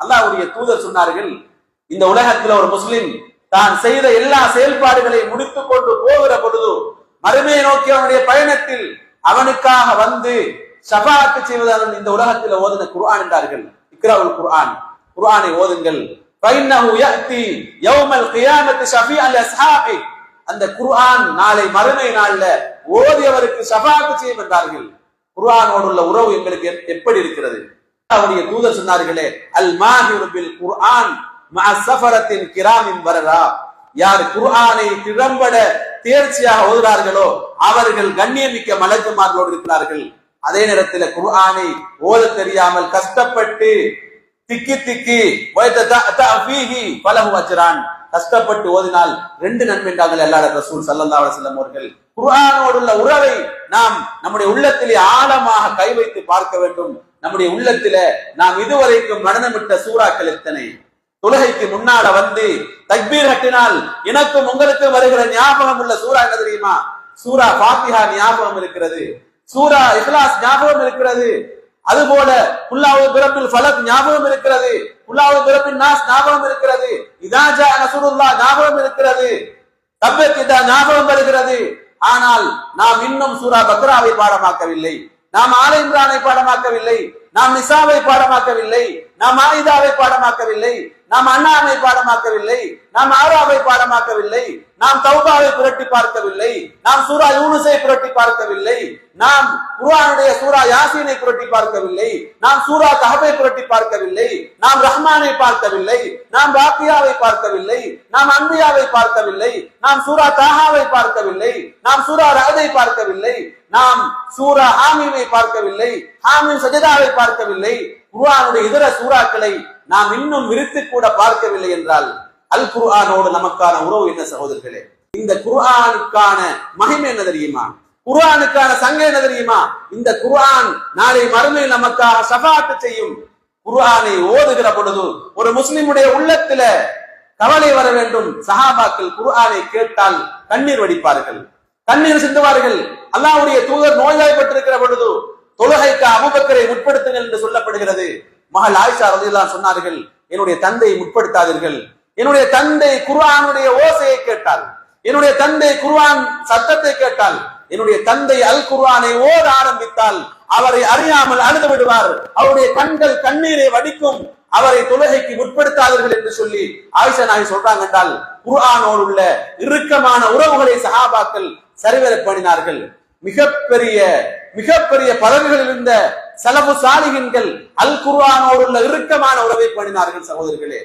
அல்லாவுடைய தூதர் சொன்னார்கள் இந்த உலகத்தில் ஒரு முஸ்லிம் தான் செய்த எல்லா செயல்பாடுகளை முடித்துக் கொண்டு போகிற பொழுது மறுமையை நோக்கி அவனுடைய பயணத்தில் அவனுக்காக வந்து ஷபாத்து செய்வதால் இந்த உலகத்தில் ஓதின குர்ஆன் என்றார்கள். இக்ராவுல் குர்ஆன். குர்ஆனை ஓதுங்கள். அந்த குர்ஆன் நாளை மறுமை நாள்ல ஓதியவருக்கு ஷபாத்து செய்யும் என்றார்கள். குர்ஆனோடு உள்ள உறவு எங்களுக்கு எப்படி இருக்கிறது? அவருடைய தூதர் சொன்னார்களே அல் மாஹிருபில் குர்ஆன் சஃபரத்தின் கிராமின் வரரா யார் குர்ஆனை திறம்பட தேர்ச்சியாக ஓதுகிறார்களோ அவர்கள் கண்ணியமிக்க மலக்குமார்களோடு இருக்கிறார்கள். அதே நேரத்தில் குர்ஆனை ஓத தெரியாமல் கஷ்டப்பட்டு திக்கி திக்கி பலகு வச்சிரான் கஷ்டப்பட்டு ஓதினால் ரெண்டு நன்மை என்றார்கள் எல்லா ரசூல் சல்லல்லா செல்லம் அவர்கள். குரானோடுள்ள உள்ள உறவை நாம் நம்முடைய உள்ளத்திலே ஆழமாக கை வைத்து பார்க்க வேண்டும். நம்முடைய உள்ளத்தில நாம் இதுவரைக்கும் நடனமிட்ட சூறாக்கள் எத்தனை? தொழுகைக்கு முன்னால வந்து தக்பீர் கட்டினால் எனக்கும் உங்களுக்கும் வருகிற ஞாபகம் உள்ள சூரா என்ன தெரியுமா? சூரா பாத்திஹா ஞாபகம் இருக்கிறது. சூரா இஹ்லாஸ் ஞாபகம் இருக்கிறது. அதுபோல குல்லாவு பிறப்பில் ஃபலக் ஞாபகம் இருக்கிறது. குல்லாவு பிறப்பில் நாஸ் ஞாபகம் இருக்கிறது. இதாஜா நசுருல்லா ஞாபகம் இருக்கிறது. தப்பத் இதா ஞாபகம் வருகிறது. ஆனால் நாம் இன்னும் சூரா பக்ராவை பாடமாக்கவில்லை. நாம் ஆலை இம்ரானை பாடமாக்கவில்லை. நாம் நிசாவை பாடமாக்கவில்லை. நாம் ஆயுதாவை பாடமாக்கவில்லை நாம் அண்ணாவை பாடமாக்கவில்லை நாம் ஆராவை பாடமாக்கவில்லை நாம் தௌபாவை புரட்டி பார்க்கவில்லை நாம் சூரா யூனுசை புரட்டி பார்க்கவில்லை நாம் குர்ஆனுடைய சூரா யாசீனை புரட்டி பார்க்கவில்லை நாம் சூரா தஹபை புரட்டி பார்க்கவில்லை நாம் ரஹ்மானை பார்க்கவில்லை நாம் பாக்கியாவை பார்க்கவில்லை நாம் அன்பியாவை பார்க்கவில்லை நாம் சூரா தாஹாவை பார்க்கவில்லை நாம் சூரா ரகதை பார்க்கவில்லை நாம் சூரா ஹாமீமை பார்க்கவில்லை ஹாமீம் சஜிதாவை பார்க்கவில்லை குர்ஆனுடைய இதர சூறாக்களை நாம் இன்னும் விரித்து கூட பார்க்கவில்லை என்றால் அல் குர்ஆனோடு நமக்கான உறவு என்ன சகோதரர்களே? இந்த குர்ஆனுக்கான மகிமை என்ன தெரியுமா? குர்ஆனுக்கான சங்கம் என்ன தெரியுமா? இந்த குர்ஆன் நாளை மறுமையில் நமக்காக சபாத்து செய்யும் குர்ஆனை ஓதுகிற பொழுது ஒரு முஸ்லிமுடைய உள்ளத்தில கவலை வர வேண்டும். சஹாபாக்கள் குர்ஆனை கேட்டால் கண்ணீர் வடிப்பார்கள். கண்ணீர் சிந்துவார்கள். அல்லாவுடைய தூதர் நோய்வாய்ப்பட்டிருக்கிற பொழுது தொழுகைக்கு அபுபக்கரை முற்படுத்துங்கள் என்று சொல்லப்படுகிறது. மகள் ஆயிஷா ரலியல்லாஹு சொன்னார்கள் என்னுடைய தந்தையை முற்படுத்தாதீர்கள் என்னுடைய தந்தை குர்ஆனுடைய ஓசையை கேட்டால் என்னுடைய தந்தை குர்ஆன் சத்தத்தை கேட்டால் என்னுடைய தந்தை அல் குர்ஆனை ஓத ஆரம்பித்தால் அவரை அறியாமல் அழுது விடுவார். அவருடைய கண்கள் கண்ணீரை வடிக்கும். அவரை தொழுகைக்கு முற்படுத்தாதீர்கள் என்று சொல்லி ஆயிஷா நாயி சொல்றாங்க என்றால் குர்ஆனோடு உள்ள இறுக்கமான உறவுகளை சஹாபாக்கள் சரிவர பண்ணினார்கள். மிகப்பெரிய மிகப்பெரிய பதவிகளில் இருந்த செலவு சாலிகின்கள் அல் குர்ஆனோடு உள்ள இறுக்கமான உறவை பண்ணினார்கள் சகோதரர்களே.